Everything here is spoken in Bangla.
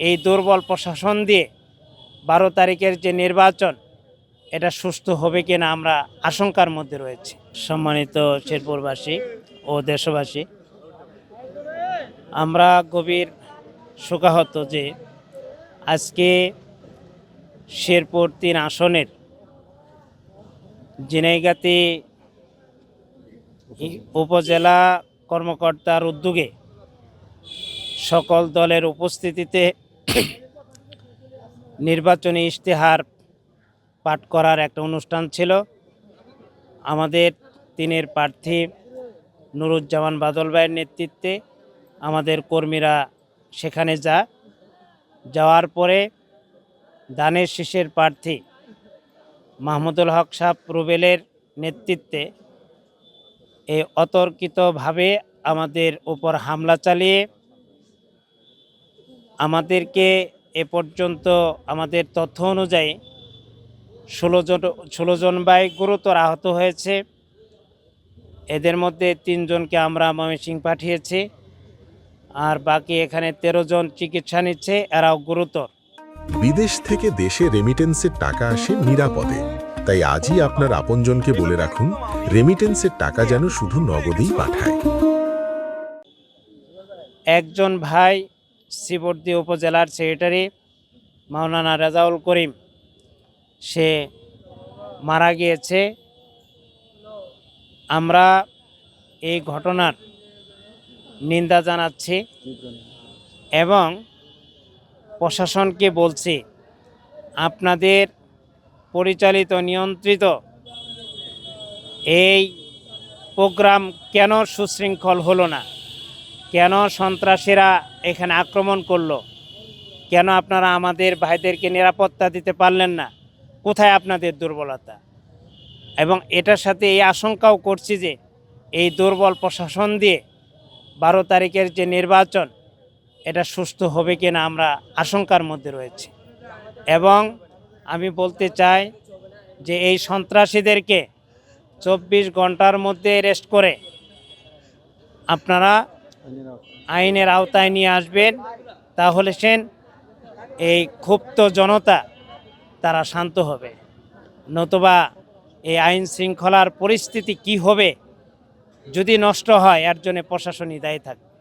এই দুর্বল প্রশাসন দিয়ে বারো তারিখের যে নির্বাচন, এটা সুস্থ হবে কিনা আমরা আশঙ্কার মধ্যে রয়েছে। সম্মানিত শেরপুরবাসী ও দেশবাসী, আমরা গভীর শোকাহত যে আজকে শেরপুর তিন আসনের জিনাইগাতি উপজেলা কর্মকর্তার উদ্যোগে সকল দলের উপস্থিতিতে নির্বাচনী ইশতেহার পাঠ করার একটা অনুষ্ঠান ছিল। আমাদের তিনের প্রার্থী নুরুজ্জামান বাদল ভাইয়ের নেতৃত্বে আমাদের কর্মীরা সেখানে যা। যাওয়ার পরে দানের শীষের প্রার্থী মাহমুদুল হক সাহ রুবেলের নেতৃত্বে এই অতর্কিতভাবে আমাদের উপর হামলা চালিয়ে আমাদেরকে এ পর্যন্ত আমাদের তথ্য অনুযায়ী ষোলো জন ষোলো জন ভাই গুরুতর আহত হয়েছে। এদের মধ্যে তিনজনকে আমরা ময়মনসিং পাঠিয়েছি আর বাকি এখানে তেরো জন চিকিৎসা নিচ্ছে এরাও গুরুতর। বিদেশ থেকে দেশে রেমিটেন্সের টাকা আসে নিরাপদে। তাই আজই আপনার আপনজনকে বলে রাখুন রেমিটেন্সের টাকা যেন শুধু নগদেই পাঠায়। একজন ভাই শ্রীবর্দী উপজেলার সেক্রেটারি মাওলানা রাজাউল করিম, সে মারা গিয়েছে। আমরা এই ঘটনার নিন্দা জানাচ্ছি এবং প্রশাসনকে বলছি, আপনাদের পরিচালিত, নিয়ন্ত্রিত এই প্রোগ্রাম কেন সুশৃঙ্খল হলো না? কেন সন্ত্রাসীরা এখানে আক্রমণ করল? কেন আপনারা আমাদের ভাইদেরকে নিরাপত্তা দিতে পারলেন না? কোথায় আপনাদের দুর্বলতা? এবং এটার সাথে এই আশঙ্কাও করছি যে এই দুর্বল প্রশাসন দিয়ে বারো তারিখের যে নির্বাচন, এটা সুস্থ হবে কিনা আমরা আশঙ্কার মধ্যে রয়েছে। এবং আমি বলতে চাই যে এই সন্ত্রাসীদেরকে চব্বিশ ঘণ্টার মধ্যে রেস্ট করে আপনারা আইনের আওতায় নিয়ে আসবেন, তাহলে সেন এই ক্ষুব্ধ জনতা তারা শান্ত হবে। নতুবা এই আইন শৃঙ্খলার পরিস্থিতি কি হবে, যদি নষ্ট হয়, এর জন্য প্রশাসনই দায়ী থাকবে।